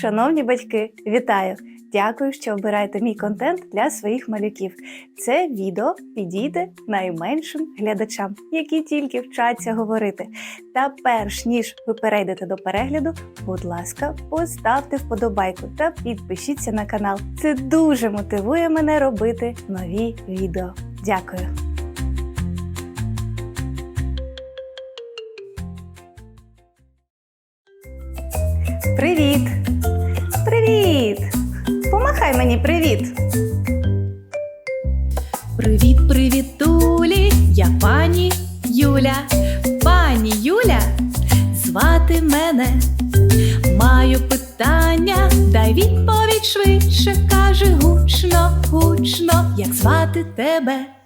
Шановні батьки, вітаю! Дякую, що обираєте мій контент для своїх малюків. Це відео підійде найменшим глядачам, які тільки вчаться говорити. Та перш ніж ви перейдете до перегляду, будь ласка, поставте вподобайку та підпишіться на канал. Це дуже мотивує мене робити нові відео. Дякую! Привіт! Привіт! Помахай мені привіт! Привіт, привіт, Тулі, я пані Юля. Пані Юля, звати мене. Маю питання, дай відповідь швидше. Каже гучно, гучно, як звати тебе.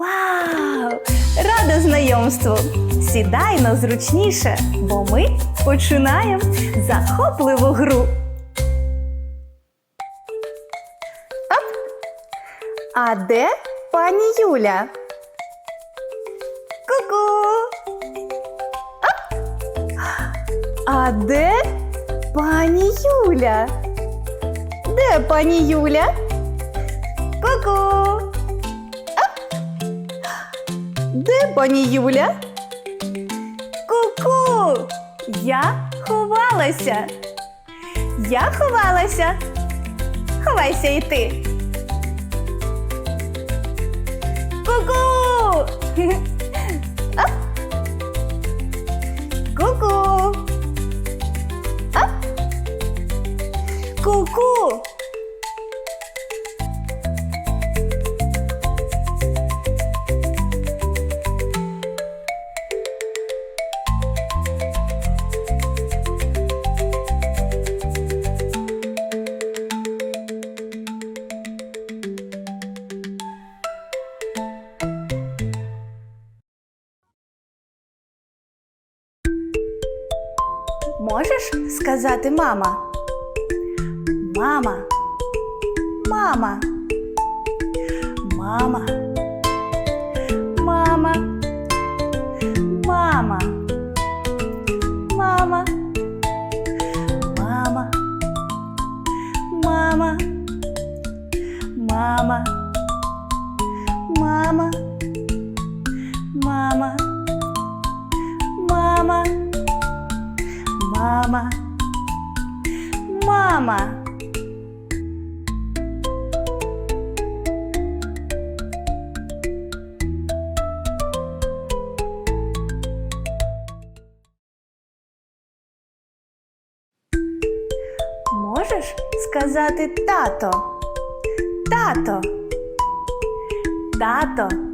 Вау! Рада знайомству! Сідай но зручніше, бо ми починаємо захопливу гру. Оп! А де пані Юля? Ку-ку! Оп! А де пані Юля? Де пані Юля? Ку-ку! Де пані Юля? Ку-ку! Я ховалася. Я ховалася. Ховайся і ти. Ку-ку! казати мама. Мама. Мама. Мама. pronto.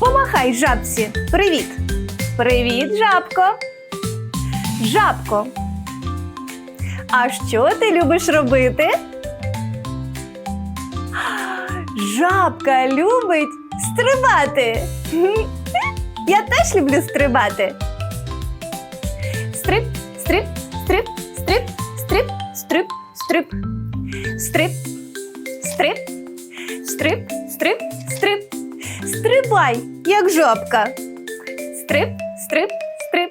Помахай жабці. Привіт. Привіт, жабко. Жабко. А що ти любиш робити? Жабка любить стрибати. Я теж люблю стрибати. Стрип, стрип, стрип, стрип, стрип, стрип, стрип. Стрип, стрип, стрип, стрип. Стрибай, як жабка. Стрип, стрип, стрип.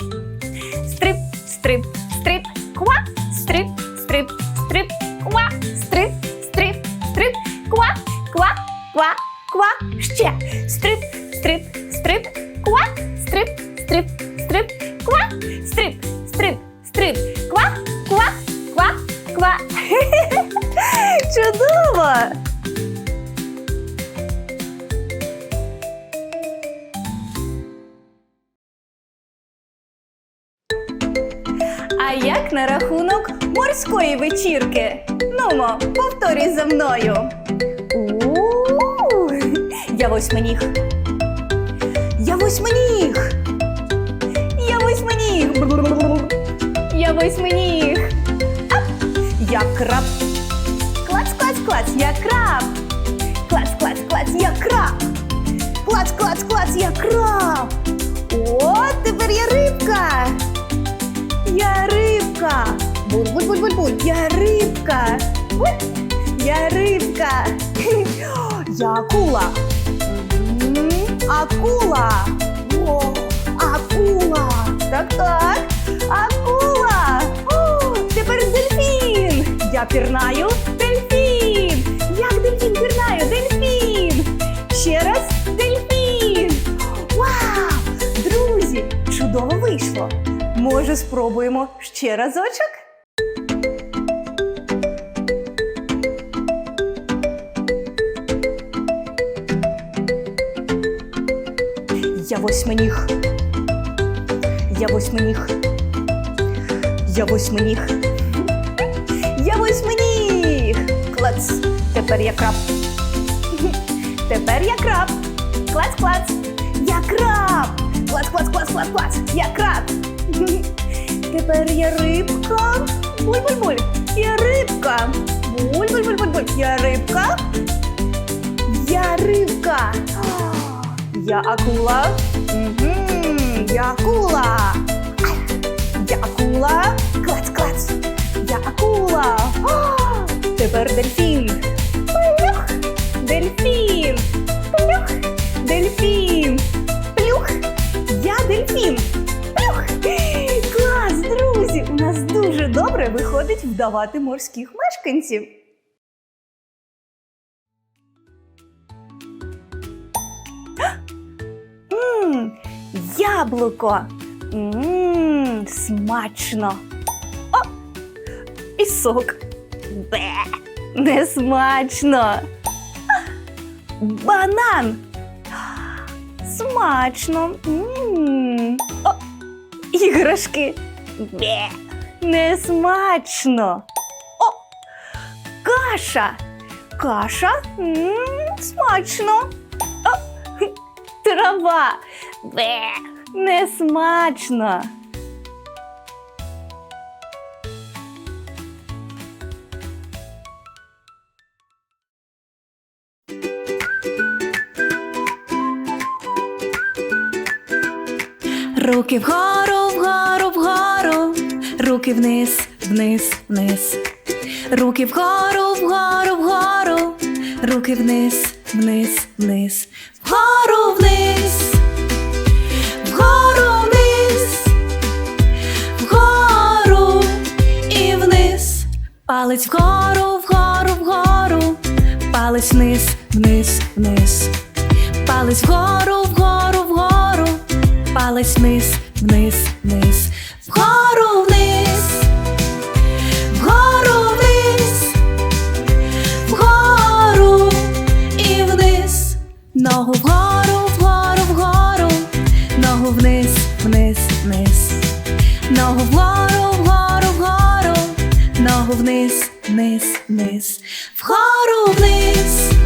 Стрип, стрип, стрип. Ква, стрип, стрип, стрип. Ква, стрип, стрип, стрип. Ква, ква, ква, ква. Ще. Стрип, стрип, стрип. Ква, стрип, стрип, стрип. Ква, стрип, морської вечірки? Нумо, повторюй за мною. У-у-у. Я восьминіг. Я восьминіг. Я восьминіг. Я восьминіг. Ап. Я краб. Клац, клац, клац, я краб. Клац, клац, клац, я краб. Клац, клац, клац, я краб. О, тепер я рибка. Я рибка. Буль, буль, буль, буль, буль. Я рибка. Буль. Я рибка. Я акула. Акула. О, акула. Так, так. Акула. О, тепер дельфін. Я пірнаю. Дельфін. Як дельфін пірнаю? Дельфін. Ще раз дельфін. Вау! Друзі, чудово вийшло. Може, спробуємо ще разочок? Восьминіг. Я восьминіг. Я восьминіг. Я восьминіг. Клац. Тепер я краб. Тепер я краб. Клац, клац. Я краб. Клац, клац, клац, клац, клац. Я краб. Тепер я рибка. Буль-буль-буль. Я рибка. Буль-буль-буль-буль. Я рибка. Я рибка. Я акула. Мгм, Я акула. Я акула. Клац, клац. Я акула. А, Тепер дельфін. Плюх. Дельфін. Плюх. Дельфін. Плюх. Я дельфін. Плюх. Клас, друзі! У нас дуже добре виходить вдавати морських мешканців. Яблуко. Мм, смачно. О! І сок. Бе, не смачно. Банан. Смачно. Мм. О, іграшки. Бе, не смачно. О, каша. Каша. Мм, смачно. О, трава. Бе, не смачно. Руки вгору, вгору, вгору, руки вниз, вниз, вниз. Руки вгору, вгору, вгору, руки вниз, вниз, вниз. Вгору вниз. Палець вгору, вгору, вгору. Палець вниз, вниз, вниз. Палець вгору, вгору, вгору. Палець вниз, вниз, вниз. Вгору вниз, вниз. Вгору вниз.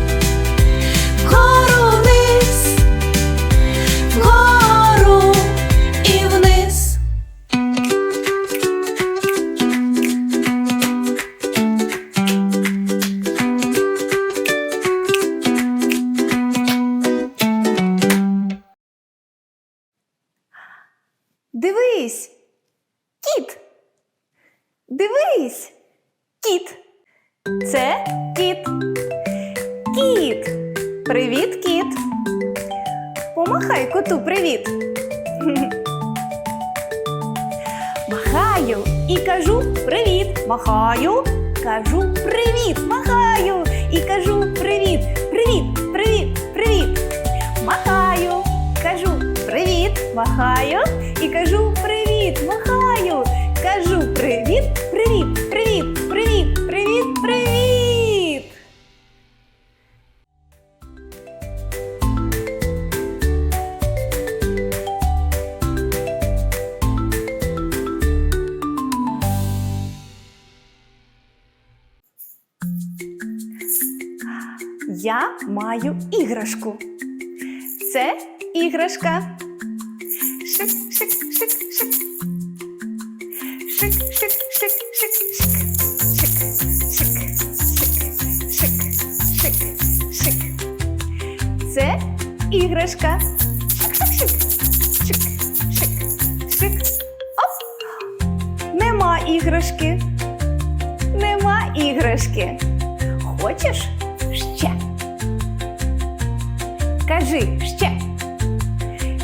Привіт. Кажу привіт. Маю іграшку. Це іграшка. Шик, шик, шик, шик. Шик, шик, шик, шик, шик. Шик, шик, шик, шик, шик, шик. Це іграшка. Шик, шик, шик, шик, шик. Оп. Нема іграшки. Нема іграшки. Хочеш ще? Кажи ще.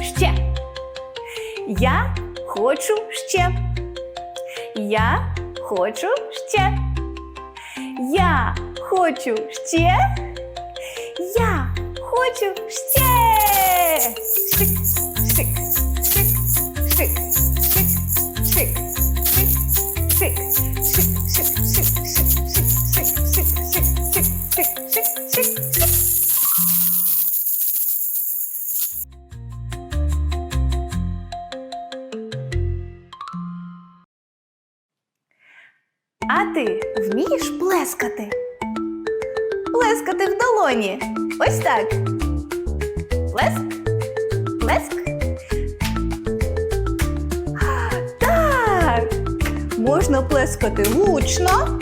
Ще. Я хочу ще. Я хочу ще. Я хочу ще. Я хочу ще. Плеск. Плеск. Так. Можна плескати гучно,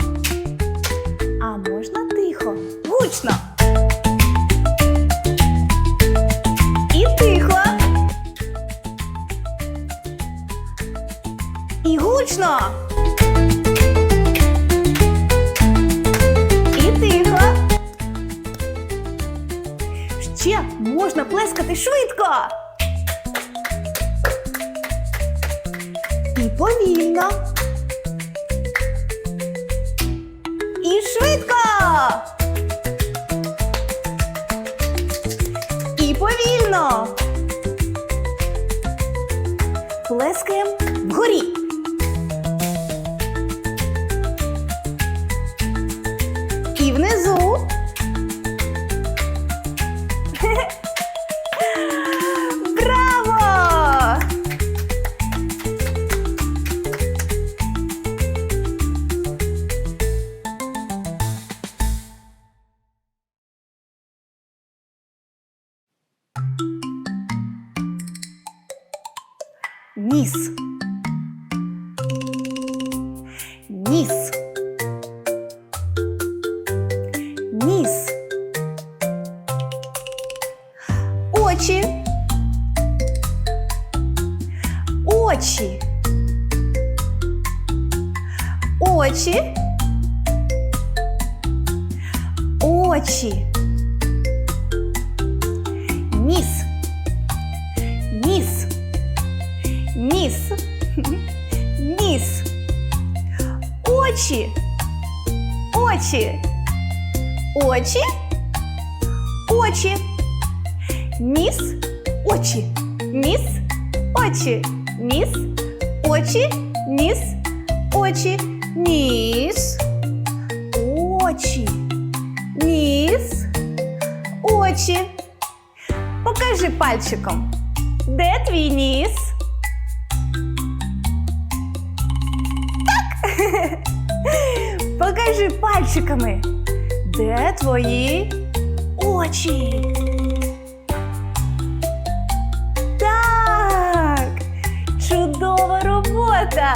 швидко. І повільно. І швидко. І повільно. Плескаємо вгорі. І внизу. Очі. Ніс. Ніс. Ніс. Ніс. Очі. Очі. Очі. Очі. Ніс. Очі. Ніс. Очі. Ніс. Очі. Ніс. Очі. Ніс. Очі. Очі. Покажи пальчиком. Де твій ніс? Так. Покажи пальчиками. Де твої очі? Так. Чудова робота.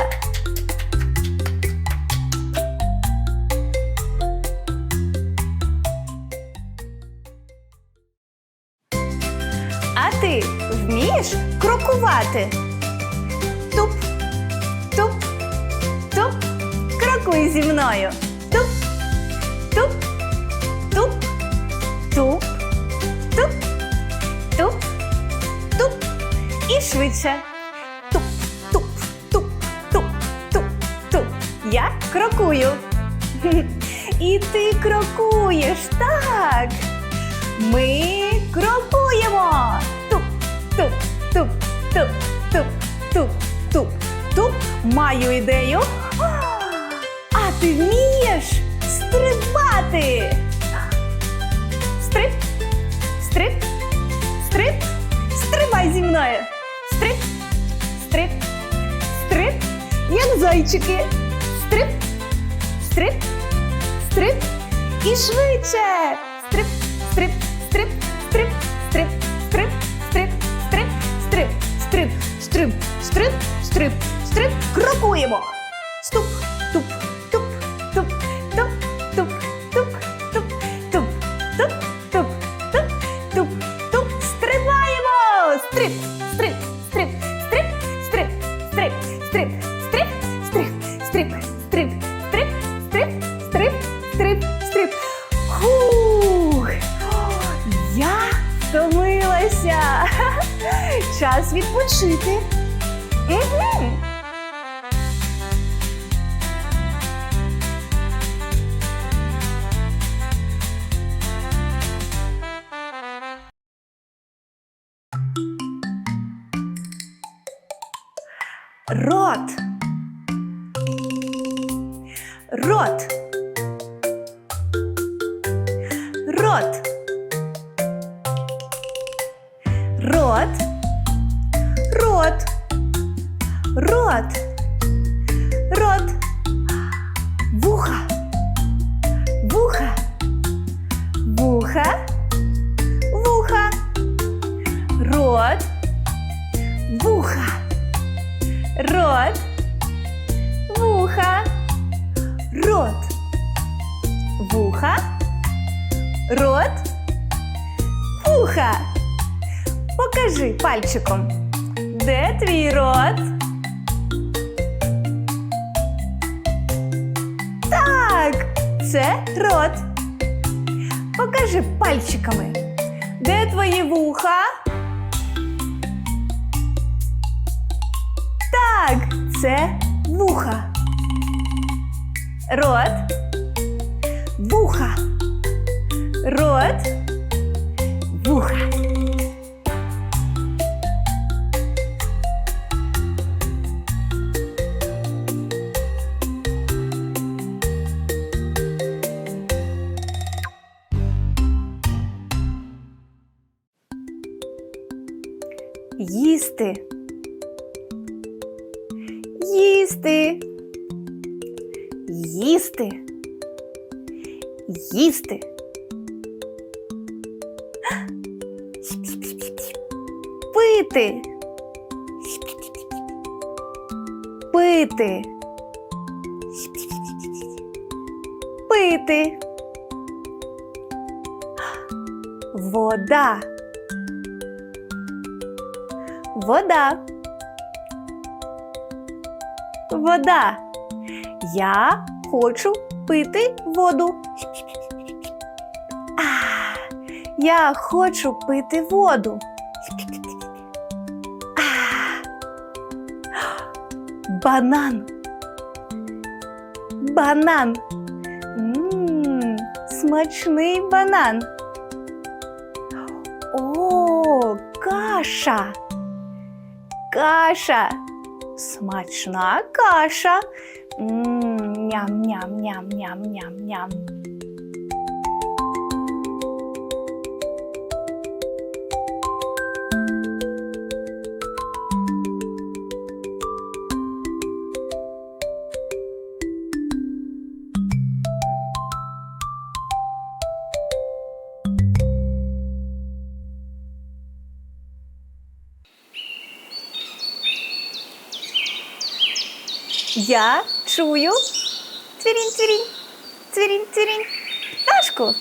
Крокувати? Туп, туп, туп, крокуй зі мною. Туп, туп, туп, туп, туп, туп, туп. І швидше. Туп, туп, туп, туп, туп, туп. Я крокую. І ти крокуєш, так. Ми крокуємо. Туп, туп, туп, туп, туп. Маю ідею. А ти вмієш стрибати? Стрип, стрип, стрип, стрибай зі мною. Стрип, стрип, стрип, як зайчики. Стрип, стрип, стрип і швидше. Стрип, стрип, стрип, стрип, стрип, стрип, стрип, стрип, стрип, стрип, стрип, стрип, стрип. Крокуємо. Ступ, туп, туп, туп, туп, туп, туп, туп, туп, туп, туп, туп, туп, туп. Стрибаємо. Стрип, стрип, стрип, стрип, стрип, стрип, стрип, стрип, стрип, стрип, стрип, стрип, стрип, стрип, стрип, стрип. Хух! Я втомилася. Час відпочити. Рот. Рот. Рот. Вуха. Рот. Вуха. Рот. Вуха. Рот. Вуха. Покажи пальчиком. Де твій рот? Так, це рот. Покажи пальчиками. Де твої вуха? Це вуха. Рот. Вуха. Рот. Вуха. Їсти. Їсти. Пити. Пити. Пити. Вода. Вода. Вода. Я хочу пити воду. Я хочу пити воду. А, банан. Банан. Мм, смачний банан. О, каша. Каша. Смачна каша. М, Ням-ням-ням-ням-ням-ням. Я чую цвірінь, цвірінь, цвірінь, цвірінь, пташку.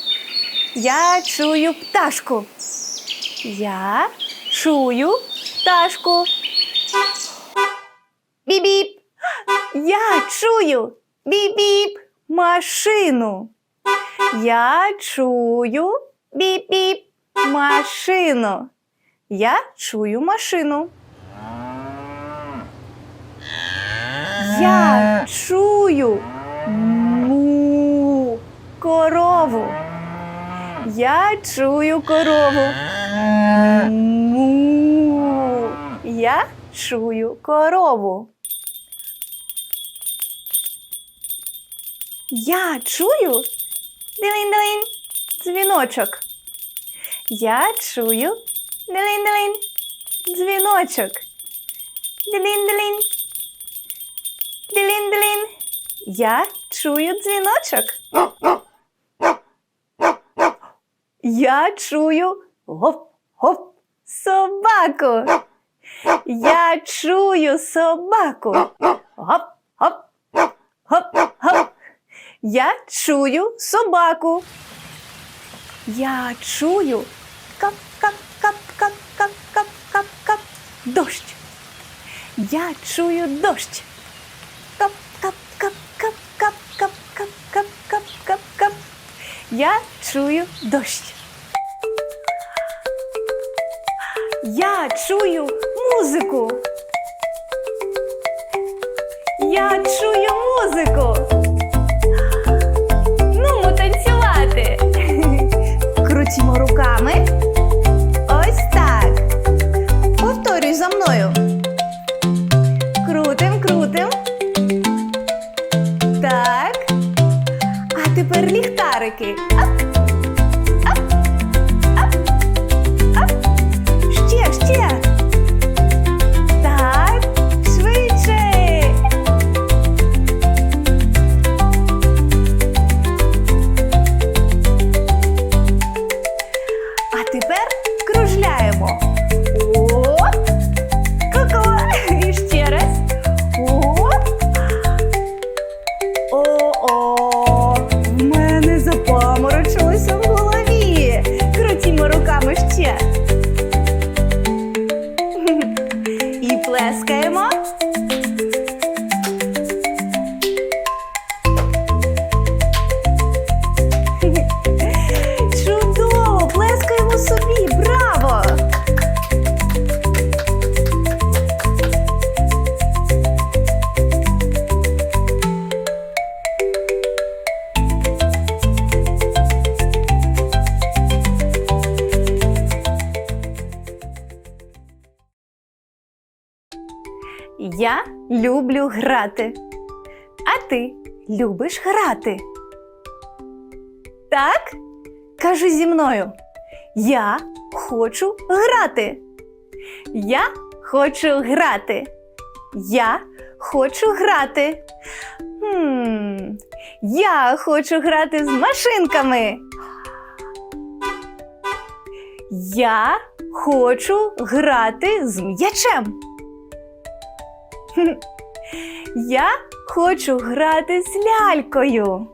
Я чую пташку. Я чую пташку. Біп-біп. Я чую біп-біп машину. Я чую біп-біп машину. Я чую машину. Я чую му корову. Я чую корову. Му. Я чую корову. Я чую дилин-дилин дзвіночок. Я чую дилин-дилин дзвіночок. Дилин-дилин. Дилін-дилін. Я чую дзвіночок. Я чую гоп-гоп собаку. Я чую собаку. Гоп-гоп. Гоп-гоп. Я чую собаку. Я чую кап-кап-кап-кап-кап-кап-кап дощ. Я чую дощ. Я чую дощ. Я чую музику. Я чую музику. Ну, танцювати. Крутімо руками. Ось так. para quê? Я люблю грати. А ти любиш грати? Так? Кажи зі мною. Я хочу грати. Я хочу грати. Я хочу грати. Хм, я хочу грати з машинками. Я хочу грати з м'ячем. Я хочу грати з лялькою.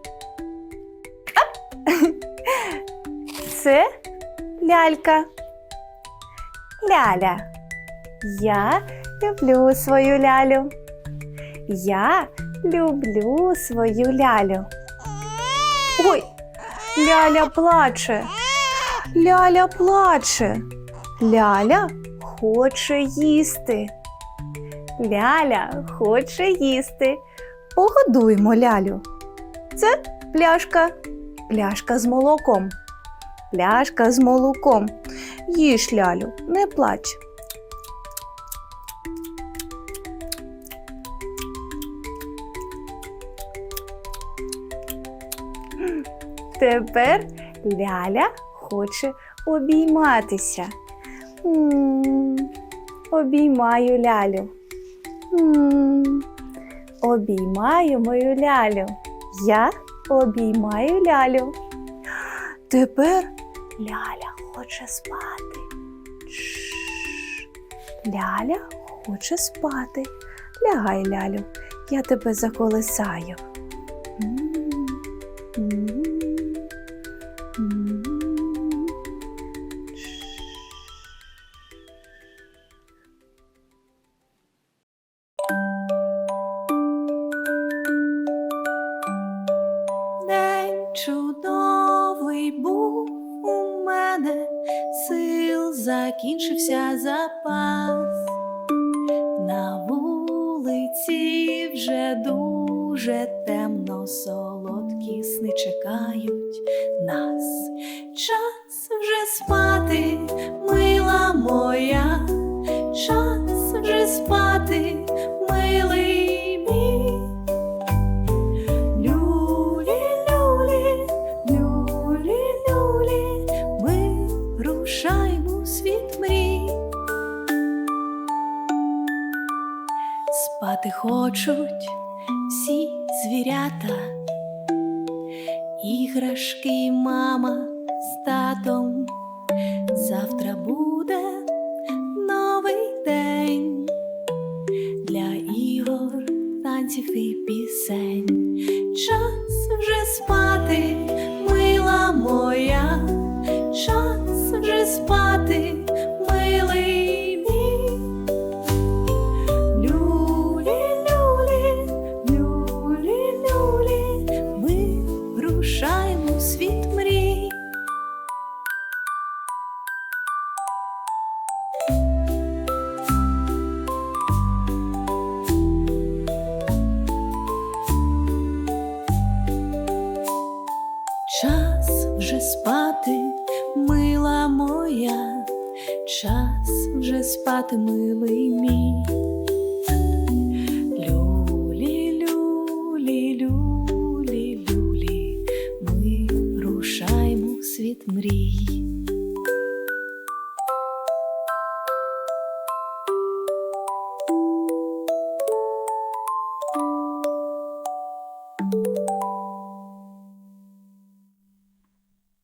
Це лялька. Ляля. Я люблю свою лялю. Я люблю свою лялю. Ой, ляля плаче. Ляля плаче. Ляля хоче їсти. Ляля хоче їсти. Погодуймо лялю. Це пляшка. Пляшка з молоком. Пляшка з молоком. Їж лялю, не плач. Тепер ляля хоче обійматися. М, Обіймаю лялю. Обіймаю мою лялю. Я обіймаю лялю. Тепер ляля хоче спати. Чш. Ляля хоче спати. Лягай, лялю, я тебе заколисаю. М, м, м. Спати,